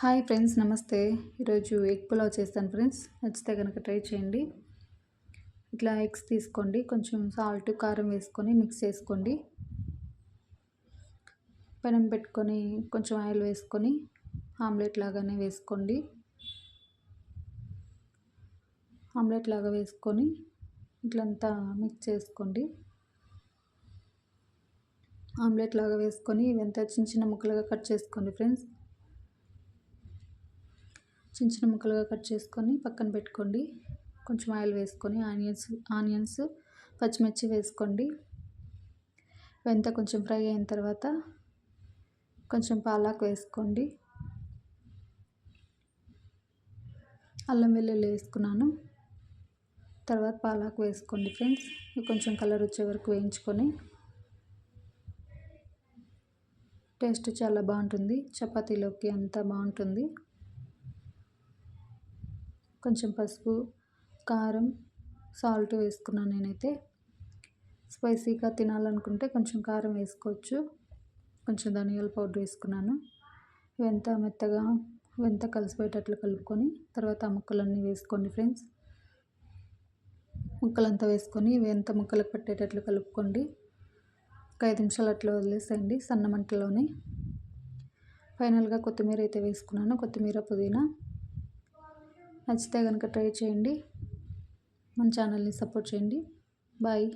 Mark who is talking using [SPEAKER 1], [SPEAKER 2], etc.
[SPEAKER 1] Hi friends నమస్తే. ఈరోజు egg pulao చేస్తాను ఫ్రెండ్స్. నచ్చితే కనుక ట్రై చేయండి. ఇట్లా ఎగ్స్ తీసుకోండి. కొంచెం సాల్ట్ కారం వేసుకొని మిక్స్ చేసుకోండి. పెనం పెట్టుకొని కొంచెం ఆయిల్ వేసుకొని ఆమ్లెట్ లాగానే వేసుకోండి. ఆమ్లెట్ లాగా వేసుకొని ఇట్లంతా మిక్స్ చేసుకోండి. ఆమ్లెట్ లాగా వేసుకొని ఇవంతా చిన్న చిన్న ముక్కలుగా కట్ చేసుకోండి ఫ్రెండ్స్. చిన్న చిన్న ముక్కలుగా కట్ చేసుకొని పక్కన పెట్టుకోండి. కొంచెం ఆయిల్ వేసుకొని ఆనియన్స్ ఆనియన్స్ పచ్చిమిర్చి వేసుకోండి. వెంత కొంచెం ఫ్రై అయిన తర్వాత కొంచెం పాలాకు వేసుకోండి. అల్లం వెల్లుల్లి వేసుకున్నాను. తర్వాత పాలాకు వేసుకోండి ఫ్రెండ్స్. కొంచెం కలర్ వచ్చే వరకు వేయించుకొని. టేస్ట్ చాలా బాగుంటుంది. చపాతీలోకి అంతా బాగుంటుంది. కొంచెం పసుపు కారం సాల్ట్ వేసుకున్నాను నేనైతే. స్పైసీగా తినాలనుకుంటే కొంచెం కారం వేసుకోవచ్చు. కొంచెం ధనియాల పౌడర్ వేసుకున్నాను. ఇవంతా మెత్తగా ఇవంతా కలిసిపోయేటట్లు కలుపుకొని తర్వాత ఆ ముక్కలన్నీ వేసుకోండి ఫ్రెండ్స్. ముక్కలంతా వేసుకొని ఇవి ముక్కలు ముక్కలకు పట్టేటట్లు కలుపుకోండి. ఒక ఐదు నిమిషాలు అట్లా వదిలేసేయండి సన్న మంటలోనే. ఫైనల్గా కొత్తిమీర అయితే వేసుకున్నాను. కొత్తిమీర పుదీనా నచ్చితే కనుక ట్రై చేయండి. మన ఛానల్ని సపోర్ట్ చేయండి. బాయ్.